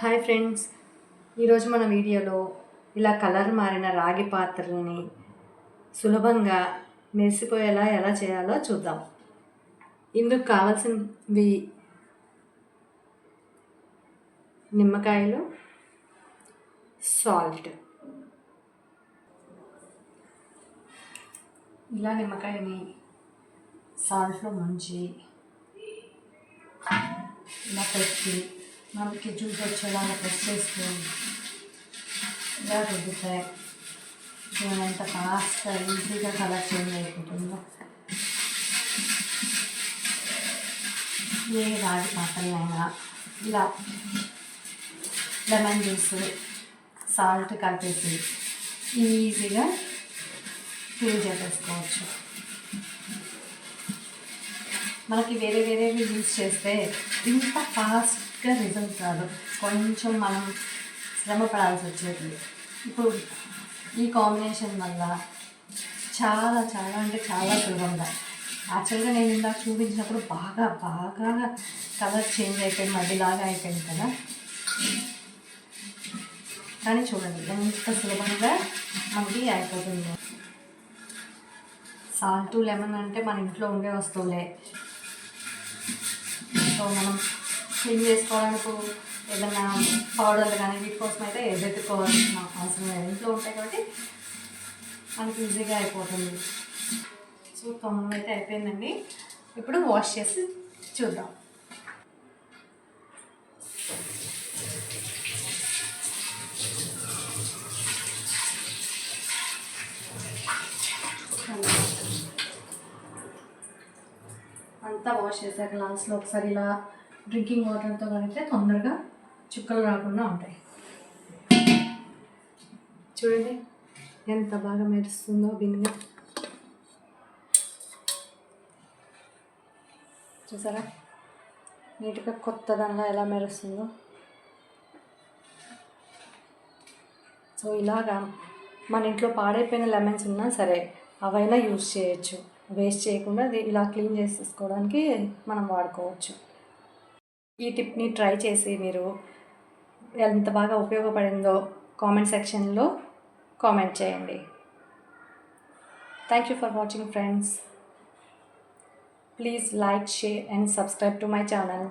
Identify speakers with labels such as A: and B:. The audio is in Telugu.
A: Hi friends. ఈరోజు మన వీడియోలో ఇలా కలర్ మారిన రాగి పాత్రల్ని సులభంగా మెరిసిపోయేలా ఎలా చేయాలో చూద్దాం. ఇందుకు కావాల్సినవి నిమ్మకాయలు సాల్ట్. ఇలా నిమ్మకాయని సాల్ట్లో ముంచి ఇలా పెట్టి మనకి జ్యూస్ వచ్చేలాగా ప్రెస్ చేస్తూ ఇలా రుద్దితే నేను ఎంత ఫాస్ట్గా ఈజీగా కలర్ చేంజ్ అయిపోతుందో ఏ రాగి పాత్రలైనా ఇలా లెమన్ జ్యూస్ సాల్ట్ కలిపేసి ఈజీగా క్లీన్ చేసేసుకోవచ్చు మనకి వేరే వేరేవి యూజ్ చేస్తే ఇంత సరిగ్గా రిజల్ట్ రాదు. కొంచెం మనం శ్రమ పడాల్సి వచ్చేది. ఇప్పుడు ఈ కాంబినేషన్ వల్ల చాలా చాలా అంటే చాలా సులభంగా యాక్చువల్గా నేను ఇందాక చూపించినప్పుడు బాగా బాగా కలర్ చేంజ్ అయిపోయింది మధ్యలాగా అయిపోయింది కదా. కానీ చూడండి ఎంత సులభంగా మనకి అయిపోతుంది. సాల్ట్ లెమన్ అంటే మన ఇంట్లో ఉండే వస్తువులే. సో మనం క్లీన్ చేసుకోవడానికి ఏదైనా పౌడర్లు కానీ వీటి కోసం అయితే ఎదుర్కోవాల్సిన అవసరం లేదు. ఇంట్లో ఉంటాయి కాబట్టి మనకి ఈజీగా అయిపోతుంది. సో తొమ్మిది అయితే అయిపోయిందండి. ఇప్పుడు వాష్ చేసి చూద్దాం. అంతా వాష్ చేశాక లాస్ట్లో ఒకసారి ఇలా డ్రింకింగ్ వాటర్తో కడిగితే తొందరగా చుక్కలు రాకుండా ఉంటాయి. చూడండి ఎంత బాగా మెరుస్తుందో బిన్గా చూసారా? నీట్గా కొత్త దానిలో ఎలా మెరుస్తుందో. సో ఇలాగా మన ఇంట్లో పాడైపోయిన లెమన్స్ ఉన్నా సరే అవైనా యూజ్ చేయొచ్చు. వేస్ట్ చేయకుండా అది ఇలా క్లీన్ చేసేసుకోవడానికి మనం వాడుకోవచ్చు. ఈ టిప్ని ట్రై చేసి మీరు ఎంత బాగా ఉపయోగపడిందో కామెంట్ సెక్షన్లో కామెంట్ చేయండి. Thank you for watching friends please like share and subscribe to my channel